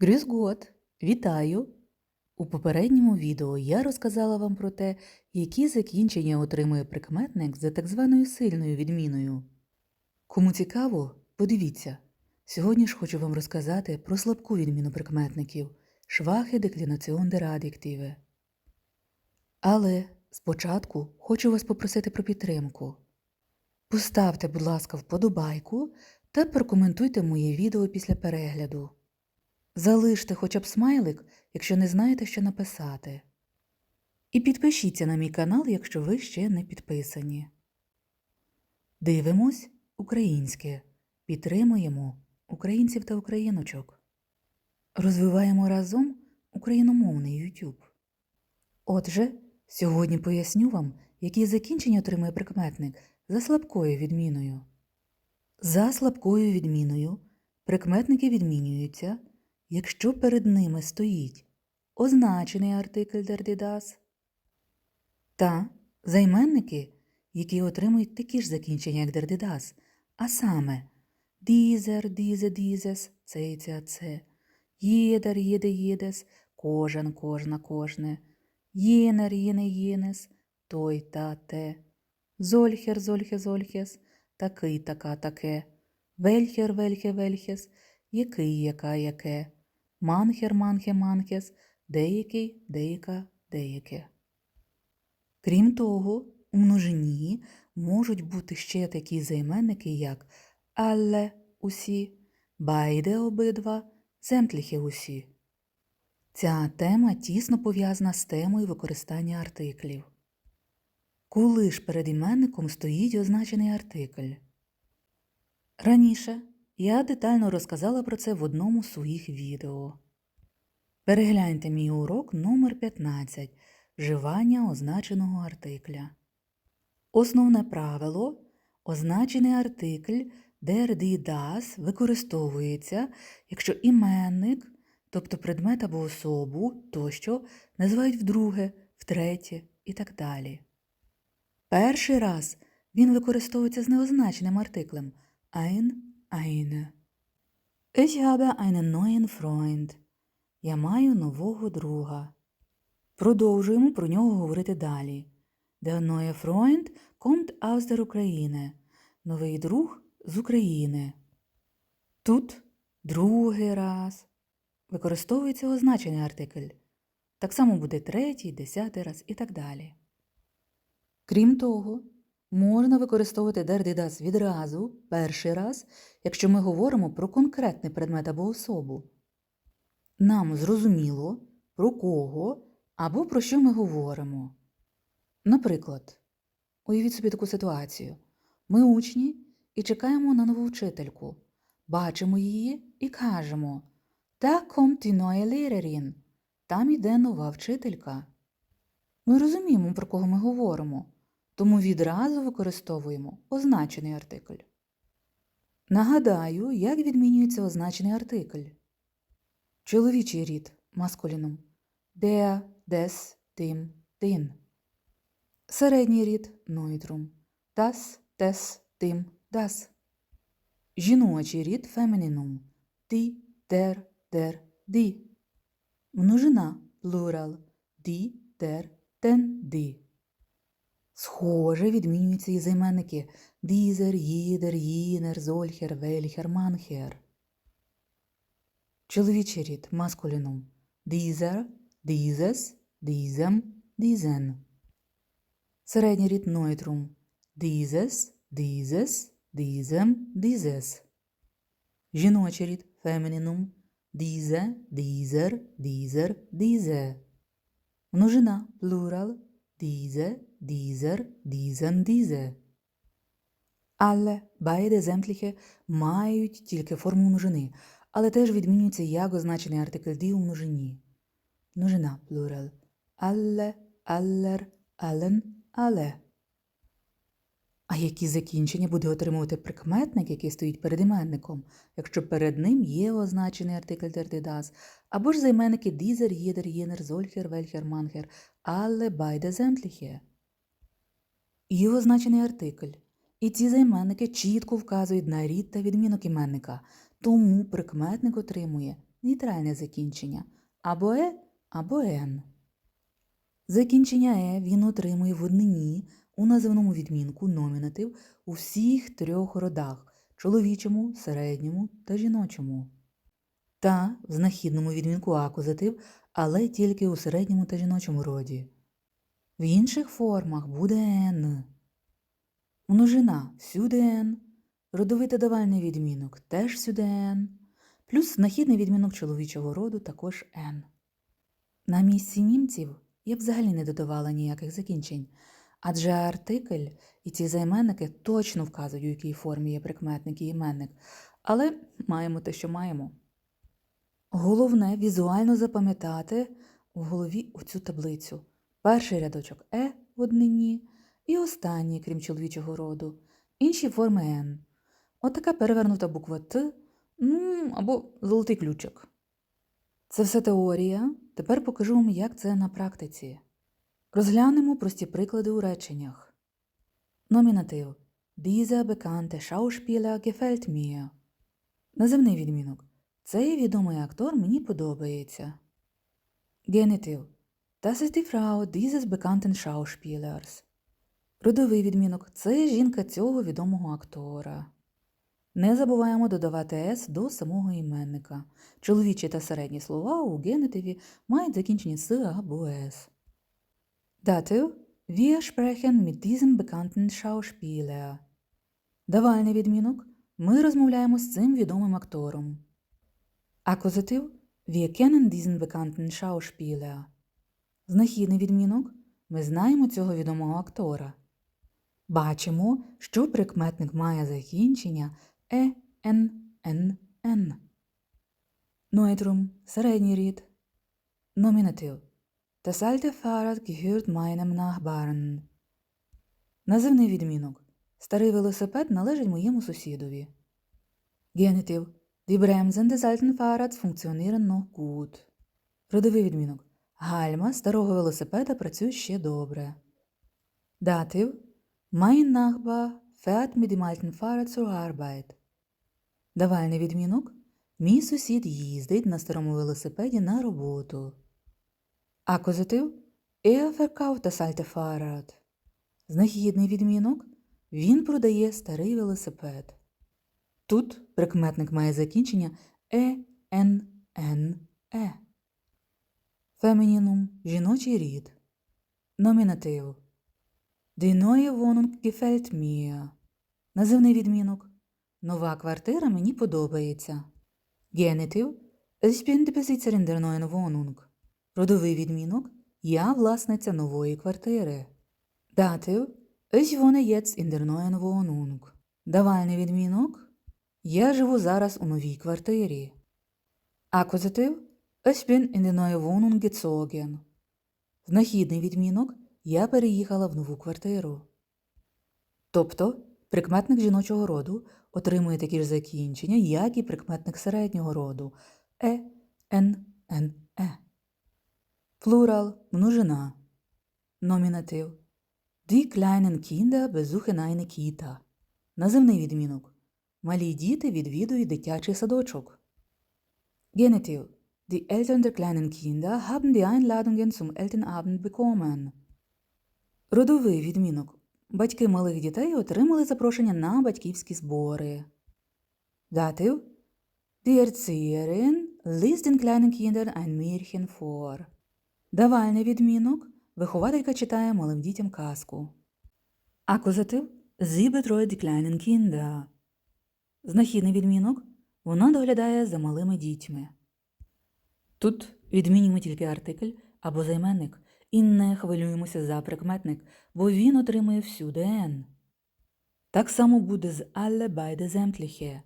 Грюзгот! Вітаю! У попередньому відео я розказала вам про те, які закінчення отримує прикметник за так званою сильною відміною. Кому цікаво, подивіться. Сьогодні ж хочу вам розказати про слабку відміну прикметників швахи деклінаціон дер. Але спочатку хочу вас попросити про підтримку. Поставте, будь ласка, вподобайку та прокоментуйте моє відео після перегляду. Залиште хоча б смайлик, якщо не знаєте, що написати. І підпишіться на мій канал, якщо ви ще не підписані. Дивимось українське. Підтримуємо українців та україночок. Розвиваємо разом україномовний YouTube. Отже, сьогодні поясню вам, які закінчення отримує прикметник за слабкою відміною. За слабкою відміною прикметники відмінюються, якщо перед ними стоїть означений артикль das та займенники, які отримують такі ж закінчення, як das, а саме dieser, diese, dieses, цей, ця, це, jeder, jede, jedes, кожен, кожна, кожне, jener, jene, jenes, той та те, зольхер, зольхе, зольхес, такий, така, таке, вельхер, вельхе, вельхес, який, яка, яке, манхер, манхе, манхес, деякий, деяка, деяке. Крім того, у множині можуть бути ще такі займенники, як alle – усі, beide – обидва, sämtliche – усі. Ця тема тісно пов'язана з темою використання артиклів. Коли ж перед іменником стоїть означений артикль? Раніше я детально розказала про це в одному з своїх відео. Перегляньте мій урок номер 15 Вживання означеного артикля. Основне правило означений артикль der das використовується, якщо іменник, тобто предмет або особу тощо називають вдруге, втретє і так далі. Перший раз він використовується з неозначеним артиклем ein, eine. Ich habe einen neuen Freund. Я маю нового друга. Продовжуємо про нього говорити далі. Der neue Freund kommt aus der Ukraine. Новий друг з України. Тут другий раз використовується означений артикль. Так само буде третій, десятий раз і так далі. Крім того, можна використовувати das відразу, перший раз, якщо ми говоримо про конкретний предмет або особу. Нам зрозуміло, про кого або про що ми говоримо. Наприклад, уявіть собі таку ситуацію. Ми учні і чекаємо на нову вчительку. Бачимо її і кажемо «Da kommt die neue Lehrerin» Там йде нова вчителька. Ми розуміємо, про кого ми говоримо, тому відразу використовуємо означений артикль. Нагадаю, як відмінюється означений артикль. Чоловічий рід маскуліном der, des, dem, den. Середній рід нойтрум das, des, dem, das. Жіночий рід фемінінум die, der, der, die. Множина плурал die, der, den, die. Схоже відмінюються і займенники дізер, їдер, їнер, зольхер, вельхер, манхер. Чоловічий рід маскулінум дізер, дізес, дізем, дізен. Середній рід нойтрум дізес, дізес, дізем, дізес. Жіночий рід фемінінум дізе, дізер, дізер, дізе. Множина плурал дізе, дізер, дізен, дізе. Але beide sämtliche мають тільки форму множини, але теж відмінюється як означений артикль die у множині. Множина плурал alle, aller, allen, alle. А які закінчення буде отримувати прикметник, який стоїть перед іменником, якщо перед ним є означений артикль der або ж займенники dieser, jeder, jener, solcher, welcher, mancher, alle, beide, sämtliche. Є означений артикль. І ці займенники чітко вказують на рід та відмінок іменника, тому прикметник отримує нейтральне закінчення або е, або ен. Закінчення е він отримує в однині у називному відмінку номінатив у всіх трьох родах чоловічому, середньому та жіночому. Та в знахідному відмінку акузатив, але тільки у середньому та жіночому роді. В інших формах буде н. Множина всюди н, родовий та давальний відмінок теж всюди н, плюс знахідний відмінок чоловічого роду також н. На місці німців я б взагалі не додавала ніяких закінчень, адже артикль і ці займенники точно вказують, у якій формі є прикметник і іменник, але маємо те, що маємо. Головне візуально запам'ятати в голові оцю таблицю. Перший рядочок е в однині і останній, крім чоловічого роду, інші форми н. Отака перевернута буква Т, ну або золотий ключик. Це все теорія. Тепер покажу вам, як це на практиці. Розглянемо прості приклади у реченнях. Номінатив. Dieser bekannte Schauspieler gefällt mir. Називний відмінок. Цей відомий актор мені подобається. Генітив. Das ist die Frau dieses bekannten Schauspielers. Родовий відмінок. Це жінка цього відомого актора. Не забуваємо додавати «с» до самого іменника. Чоловічі та середні слова у генетиві мають закінчення «с» або «с». Датив Wir sprechen mit diesem bekannten Schauspieler. Давальний відмінок. Ми розмовляємо з цим відомим актором. Акузатив Wir kennen diesen bekannten Schauspieler. Знахідний відмінок. Ми знаємо цього відомого актора. Бачимо, що прикметник має закінчення е, н, н, н. Ноетрум – середній рід. Номінатив. Das alte Fahrrad gehört meinem Nachbarn. Називний відмінок. Старий велосипед належить моєму сусідові. Генітив. Die Bremsen des alten Fahrrads funktionieren. Родовий відмінок. Гальма старого велосипеда працює ще добре. Датив. Mein Nachbar fährt mit dem alten Fahrrad zur Arbeit. Давальний відмінок. Мій сусід їздить на старому велосипеді на роботу. Акузатив. Er verkauft das alte Fahrrad. Знахідний відмінок. Він продає старий велосипед. Тут прикметник має закінчення е, н, н, е. Фемінінум – жіночий рід. Номінатив. Neue Wohnung gefällt mir. Називний відмінок. Нова квартира мені подобається. Генітив. Ich bin die Besitzerin. Родовий відмінок. Я власниця нової квартири. Датив. Ich wohne jetzt in der. Давальний відмінок. Я живу зараз у новій квартирі. Акузатив. Ich bin in die neue Wohnung gezogen. Знахідний відмінок. Я переїхала в нову квартиру. Тобто прикметник жіночого роду отримує такі ж закінчення, як і прикметник середнього роду е, н, н, е. Плурал множина. Номінатив. Die kleinen Kinder besuchen eine Kita. Називний відмінок. Малі діти відвідують дитячий садочок. Генітив. Die Eltern der kleinen Kinder haben die Einladungen zum Elternabend bekommen. Родовий відмінок. Батьки малих дітей отримали запрошення на батьківські збори. Датив. Die Erzieherin liest den kleinen Kindern ein Märchen vor. Давальний відмінок. Вихователька читає малим дітям казку. Акузатив. Sie betreut die kleinen Kinder. Знахідний відмінок. Вона доглядає за малими дітьми. Тут відмінюємо тільки артикль або займенник і не хвилюємося за прикметник, бо він отримує всюди «н». Так само буде з «alle beide sämtliche».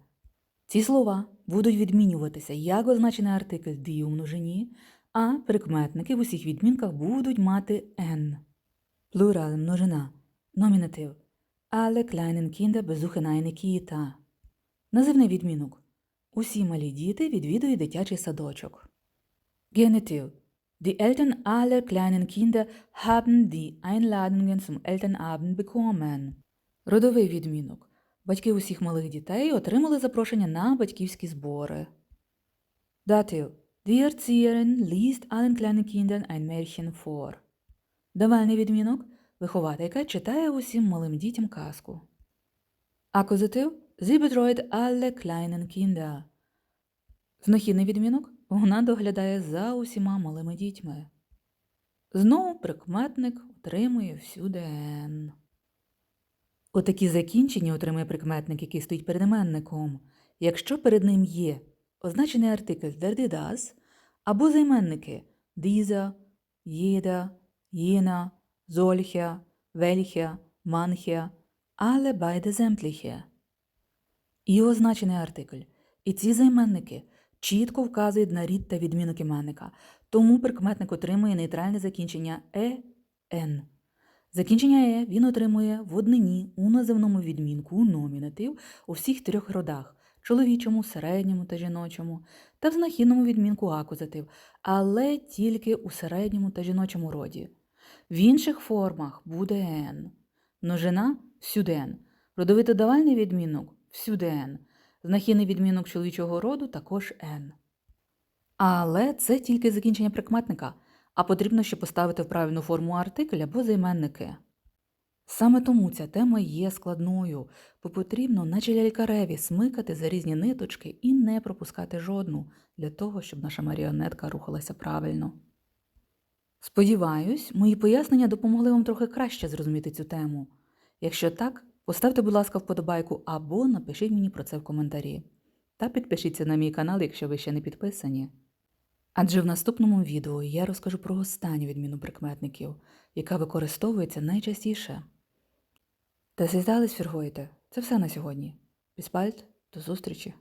Ці слова будуть відмінюватися як означений артикль «die» у множині, а прикметники в усіх відмінках будуть мати «n». Плурал множина. Номінатив. Alle kleinen Kinder besuchen eine Kita. Називний відмінок. Усі малі діти відвідують дитячий садочок. Генитив. Die Eltern aller kleinen Kinder haben die Einladungen zum Elternabend bekommen. Родовий відмінок. Батьки усіх малих дітей отримали запрошення на батьківські збори. Датив. Die Erzieherin liest allen kleinen Kindern ein Märchen vor. Давальний відмінок. Вихователька читає усім малим дітям казку. Акузатив. Sie betreut alle kleinen Kinder. Знахідний відмінок. Вона доглядає за усіма малими дітьми. Знову прикметник отримує всюди «н». Отакі закінчення отримує прикметник, який стоїть перед іменником, якщо перед ним є означений артикль «der das» або займенники «dieser», «jeder», «jener», «solcher», «welcher», «mancher», але sämtliche. І означений артикль. І ці займенники чітко вказують на рід та відмінок іменника, тому прикметник отримує нейтральне закінчення е, н. Закінчення е він отримує в однині у називному відмінку номінатив у всіх трьох родах чоловічому, середньому та жіночому, та в знахідному відмінку акузатив, але тільки у середньому та жіночому роді. В інших формах буде «н». Множина всюди «н». Родовито-давальний відмінок всюди «н». Знахідний відмінок чоловічого роду також «н». Але це тільки закінчення прикметника, а потрібно ще поставити в правильну форму артикль або займенники. Саме тому ця тема є складною, бо потрібно, наче лялькареві, смикати за різні ниточки і не пропускати жодну для того, щоб наша маріонетка рухалася правильно. Сподіваюсь, мої пояснення допомогли вам трохи краще зрозуміти цю тему. Якщо так, поставте, будь ласка, вподобайку або напишіть мені про це в коментарі. Та підпишіться на мій канал, якщо ви ще не підписані. Адже в наступному відео я розкажу про останню відміну прикметників, яка використовується найчастіше. Та зізнались фіргуєте. Це все на сьогодні. Біспальт, до зустрічі!